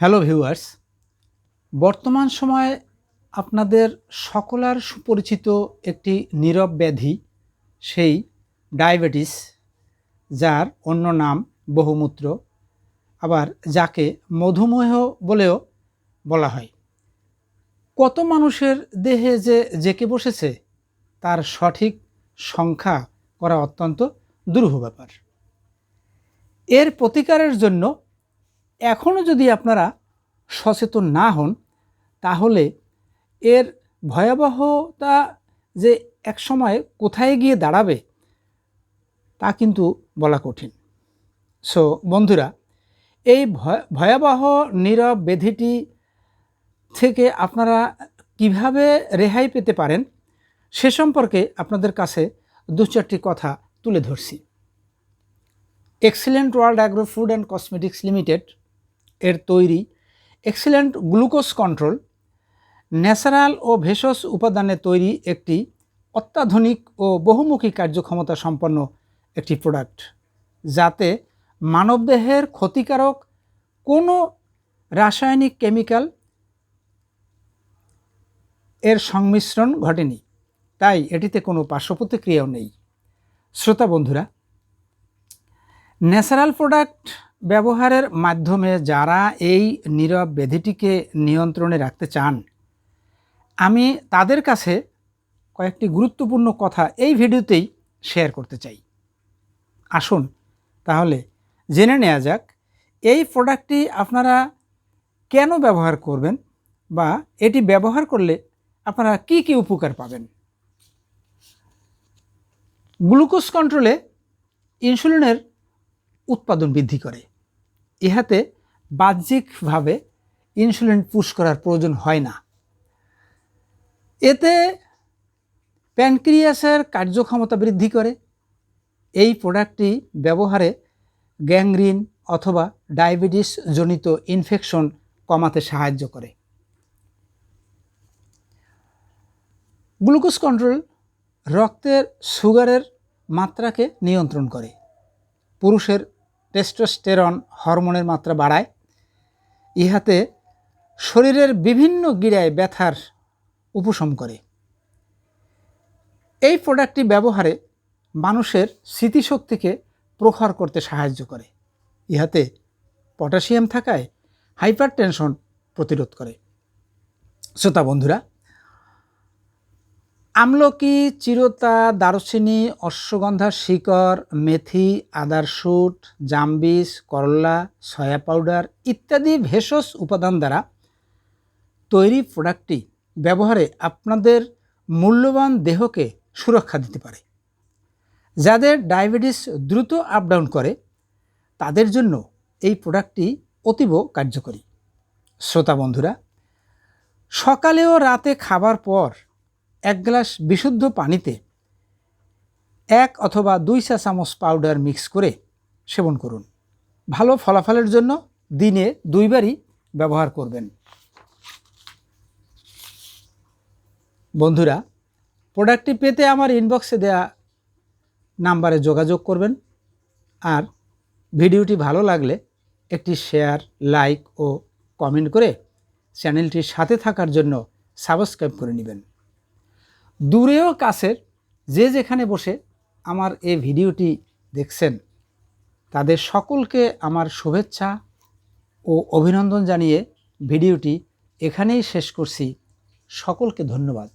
Hello viewers, বর্তমান সময়ে আপনাদের সকলার সুপরিচিত একটি নীরব ব্যাধি, সেই ডায়াবেটিস, যার অন্য নাম বহুমূত্র, আবার যাকে মধুমেহ বলেও বলা হয়। কত মানুষের দেহে যে জেকে বসেছে, তার সঠিক সংখ্যা করা অত্যন্ত দুরূহ ব্যাপার। এর প্রতিকারের জন্য এখনও যদি আপনারা সচেতন না হন, তাহলে এর ভয়াবহতা যে এক সময় কোথায় গিয়ে দাঁড়াবে, তা কিন্তু বলা কঠিন। সো বন্ধুরা, এই ভয়- ভয়াবহ নীরব ব্যাধিটি থেকে আপনারা কীভাবে রেহাই পেতে পারেন, সে সম্পর্কে আপনাদের কাছে দু চারটি কথা তুলে ধরছি। Excellent world agro food and cosmetics limited এর তৈরি এক্সিলেন্ট গ্লুকোজ কন্ট্রোল, ন্যাচারাল ও ভেষজ উপাদানে তৈরি একটি অত্যাধুনিক ও বহুমুখী কার্যক্ষমতা সম্পন্ন একটি প্রোডাক্ট, যাতে মানবদেহের ক্ষতিকারক কোনো রাসায়নিক কেমিক্যাল এর সংমিশ্রণ ঘটেনি। তাই এটিতে কোনো পার্শ্ব প্রতিক্রিয়াও নেই। শ্রোতা বন্ধুরা, ন্যাচারাল প্রোডাক্ট ব্যবহারের মাধ্যমে যারা এই নীরব ব্যাধিটিকে নিয়ন্ত্রণে রাখতে চান, আমি তাদের কাছে কয়েকটি গুরুত্বপূর্ণ কথা এই ভিডিওতেই শেয়ার করতে চাই। আসুন তাহলে জেনে নেওয়া যাক, এই প্রোডাক্টটি আপনারা কেন ব্যবহার করবেন বা এটি ব্যবহার করলে আপনারা কি কি উপকার পাবেন? গ্লুকোজ কন্ট্রোলে ইনসুলিনের উৎপাদন বৃদ্ধি করে। ইহাতে বাহ্যিকভাবে ইনসুলিন পুশ করার প্রয়োজন হয় না। এতে প্যানক্রিয়াসের কার্যক্ষমতা বৃদ্ধি করে। এই প্রোডাক্টটি ব্যবহারে গ্যাংরিন অথবা ডায়াবেটিস জনিত ইনফেকশন কমাতে সাহায্য করে। গ্লুকোজ কন্ট্রোল রক্তের সুগারের মাত্রাকে নিয়ন্ত্রণ করে। পুরুষের টেস্টোস্টেরন হরমোনের মাত্রা বাড়ায়। ইহাতে শরীরের বিভিন্ন গিরায় ব্যথার উপশম করে। এই প্রোডাক্টটি ব্যবহারে মানুষের স্মৃতিশক্তিকে প্রখর করতে সাহায্য করে। ইহাতে পটাশিয়াম থাকায় হাইপার টেনশন প্রতিরোধ করে। শ্রোতা বন্ধুরা আমলকি, চিরতা, দারুচিনি, অশ্বগন্ধা, শিকড়, মেথি, আদার শুট জামবিস, করলা, সয়া পাউডার ইত্যাদি ভেষজ উপাদান দ্বারা তৈরি প্রোডাক্টটি ব্যবহারে আপনাদের মূল্যবান দেহকে সুরক্ষা দিতে পারে। যাদের ডায়াবেটিস দ্রুত আপ ডাউন করে, তাদের জন্য এই প্রোডাক্টটি অতীব কার্যকরী। শ্রোতা বন্ধুরা, সকালে ও রাতে খাবার পর এক গ্লাস বিশুদ্ধ পানিতে এক অথবা দুই চা চামচ পাউডার মিক্স করে সেবন করুন। ভালো ফলাফলের জন্য দিনে দুইবারই ব্যবহার করবেন। বন্ধুরা, প্রোডাক্টটি পেতে আমার ইনবক্সে দেয়া নাম্বারে যোগাযোগ করবেন আর ভিডিওটি ভালো লাগলে একটি শেয়ার, লাইক ও কমেন্ট করে চ্যানেলটির সাথে থাকার জন্য সাবস্ক্রাইব করে নেবেন। দূরেও কাছের যে যেখানে বসে আমার এই ভিডিওটি দেখছেন, তাদের সকলকে আমার শুভেচ্ছা ও অভিনন্দন জানিয়ে ভিডিওটি এখানেই শেষ করছি। সকলকে ধন্যবাদ।